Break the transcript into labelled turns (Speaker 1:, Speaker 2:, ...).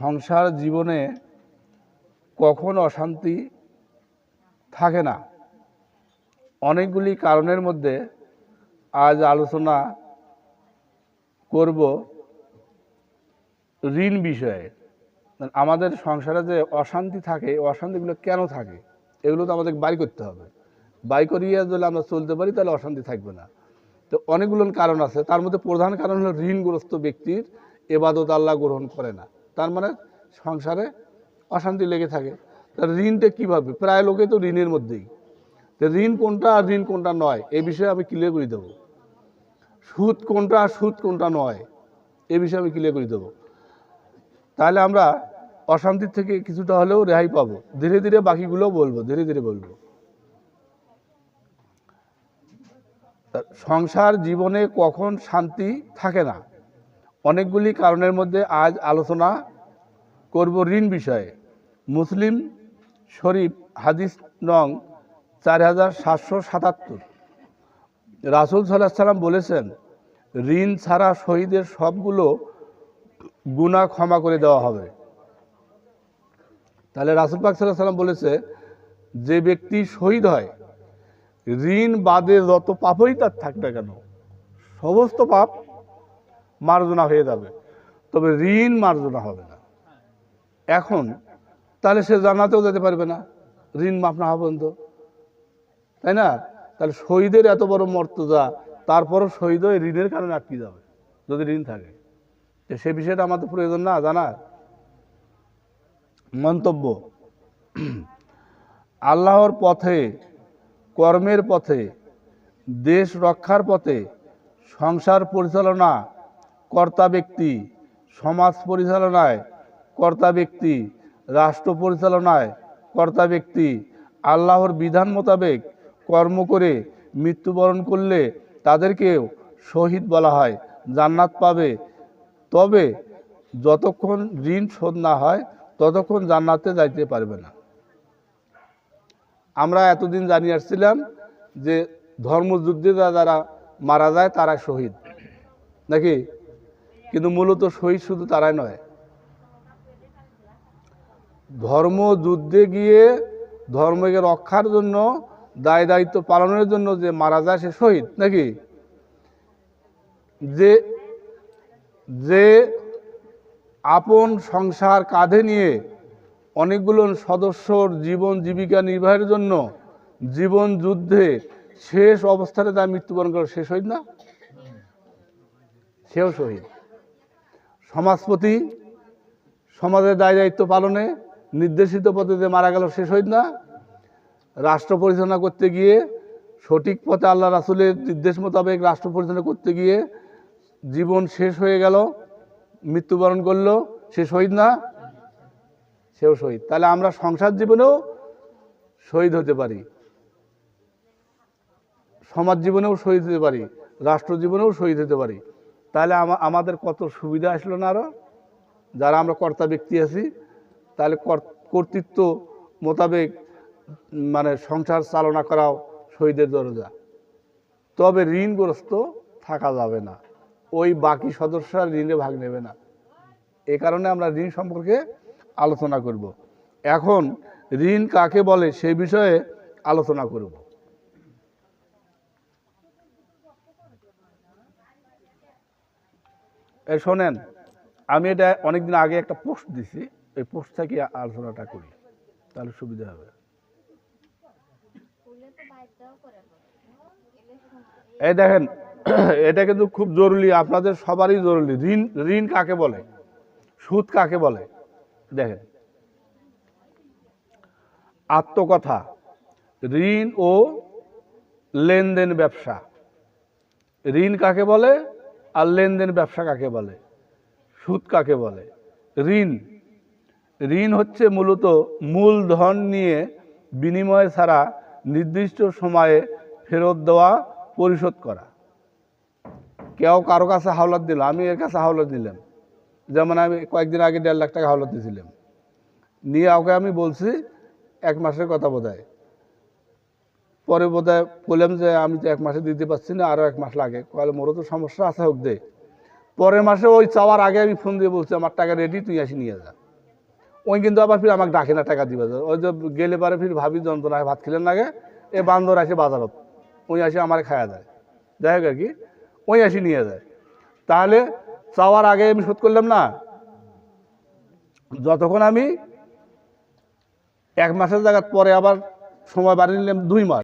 Speaker 1: সংসার জীবনে কখন অশান্তি থাকে না। অনেকগুলি কারণের মধ্যে আজ আলোচনা করব ঋণ বিষয়ে। আমাদের সংসারে যে অশান্তি থাকে অশান্তিগুলো কেন থাকে? এগুলো তো আমাদের বাড়ি করতে হবে। বাই করিয়ে যদি আমরা চলতে পারি, তাহলে অশান্তি থাকবে না। তো অনেকগুলো কারণ আছে। তার মধ্যে প্রধান কারণ হলো ঋণগ্রস্ত ব্যক্তির এবাদত আল্লাহ গ্রহণ করে না। তার মানে সংসারে অশান্তি লেগে থাকে। তার ঋণটা কীভাবে? প্রায় লোকে তো ঋণের মধ্যেই। তো ঋণ কোনটা আর ঋণ কোনটা নয় এই বিষয়ে আমি ক্লিয়ার করে দেবো। সুদ কোনটা আর সুদ কোনটা নয় এই বিষয়ে আমি ক্লিয়ার করে দেবো। তাহলে আমরা অশান্তির থেকে কিছুটা হলেও রেহাই পাবো। ধীরে ধীরে বাকিগুলোও বলব, ধীরে ধীরে বলব। সংসার জীবনে কখন শান্তি থাকে না অনেকগুলি কারণের মধ্যে আজ আলোচনা করব ঋণ বিষয়ে। মুসলিম শরীফ হাদিস নং চার হাজার সাতশো সাতাত্তর। রাসুল সাল্লাহ সাল্লাম বলেছেন, ঋণ ছাড়া শহীদের সবগুলো গুণা ক্ষমা করে দেওয়া হবে। তাহলে রাসুল পাক সাল্লাহ সাল্লাম বলেছে, যে ব্যক্তি শহীদ হয়, ঋণ বাদে যত পাপই তার থাক না কেন, সমস্ত পাপ মার্জনা হয়ে যাবে। তবে ঋণ মার্জনা হবে না। এখন তাহলে সে জানাতেও যেতে পারবে না। ঋণ মাপ না হওয়া পর্যন্ত। তাই না? তাহলে শহীদের এত বড় মর্যাদা তারপরও শহীদ হয়ে ঋণের কারণে আটকে যাবে, যদি ঋণ থাকে। তো সে বিষয়টা আমাদের প্রয়োজন না জানা মন্তব্য। আল্লাহর পথে, কর্মের পথে, দেশ রক্ষার পথে, সংসার পরিচালনা কর্তা ব্যক্তি, সমাজ পরিচালনায় কর্তা ব্যক্তি, রাষ্ট্র পরিচালনায় কর্তা ব্যক্তি, আল্লাহর বিধান মোতাবেক কর্ম করে মৃত্যুবরণ করলে তাদেরকেও শহীদ বলা হয়, জান্নাত পাবে। তবে যতক্ষণ ঋণ শোধ না হয়, ততক্ষণ জান্নাতে যাইতে পারবে না। আমরা এতদিন জানিয়ে আসছিলাম যে ধর্মযুদ্ধে যারা মারা যায়, তারা শহীদ। নাকি? কিন্তু মূলত শহীদ শুধু তারাই নয়। ধর্ম, যুদ্ধে গিয়ে ধর্মকে রক্ষার জন্য, দায় দায়িত্ব পালনের জন্য যে মারা যায় সে শহীদ, নাকি? যে যে আপন সংসার কাঁধে নিয়ে অনেকগুলো সদস্যর জীবন জীবিকা নির্বাহের জন্য জীবন যুদ্ধে শেষ অবস্থানে তার মৃত্যুবরণ করে, সে শহীদ না? সেও শহীদ। সমাজপতি, সমাজের দায় দায়িত্ব পালনে নির্দেশিত পদ্ধতিতে মারা গেল সে শহীদ না। রাষ্ট্র পরিচালনা করতে গিয়ে সঠিক পথে আল্লাহ রাসুলের নির্দেশ মোতাবেক রাষ্ট্র পরিচালনা করতে গিয়ে জীবন শেষ হয়ে গেল, মৃত্যুবরণ করল, সে শহীদ না, সেও শহীদ। তাহলে আমরা সংসার জীবনেও শহীদ হতে পারি, সমাজ জীবনেও শহীদ হতে পারি, রাষ্ট্র জীবনেও শহীদ হতে পারি। তাহলে আমা- আমাদের কত সুবিধা আসলো না আরও যারা আমরা কর্তা ব্যক্তি আছি, তাহলে কর্তৃত্ব মোতাবেক মানে সংসার চালনা করাও শহীদের দরজা। তবে ঋণগ্রস্ত থাকা যাবে না। ওই বাকি সদস্যরা ঋণে ভাগ নেবে না। এ কারণে আমরা ঋণ সম্পর্কে আলোচনা করব। এখন ঋণ কাকে বলে সেই বিষয়ে আলোচনা করব। শোনেন, আমি এটা অনেকদিন আগে একটা পোস্ট দিছি, এই পোস্ট থেকে আলোচনাটা করি, তাহলে সুবিধা হবে। এই দেখেন, এটা কিন্তু খুব জরুরি, আপনাদের সবারই জরুরি, ঋণ ঋণ কাকে বলে? সুদ কাকে বলে? দেখেন, আত্মকথা, ঋণ ও লেনদেন ব্যবসা, ঋণ কাকে বলে? আর লেনদেন ব্যবসা কাকে বলে? সুদ কাকে বলে? ঋণ। ঋণ হচ্ছে মূলত মূলধন নিয়ে বিনিময় ছাড়া নির্দিষ্ট সময়ে ফেরত দেওয়া, পরিশোধ করা। কেউ কারও কাছে হাওলাত দিল, আমি এর কাছে হাওলাত দিলাম। যেমন আমি কয়েকদিন আগে দেড় লাখ টাকা হাওলাত দিয়েছিলাম নিয়ে ওকে আমি বলছি, এক মাসের কথা বোধহয়। পরে বোধহয় বললাম যে আমি তো এক মাসে দিতে পারছি না আরও এক মাস লাগে। কলে মোরও তো সমস্যা আছে, হোক দে। পরের মাসে ওই চাওয়ার আগে আমি ফোন দিয়ে বলছি, আমার টাকা রেডি তুই আসি, নিয়ে যা। ওই কিন্তু আবার ফির আমাকে ডাকে না টাকা দিবে। ওই যে গেলে পারে ফির ভাবি, যন্ত্রণায় ভাত খেলেন লাগে এ বান্দর আসে বাজারত। ওই আসে আমার খাওয়া দেয়। যাই হোক আর কি, ওই আসি নিয়ে যায়। তাহলে চাওয়ার আগে আমি শোধ করলাম না, যতক্ষণ আমি এক মাসের জায়গার পরে আবার সময় বাড়িয়ে নিলাম দুই মাস।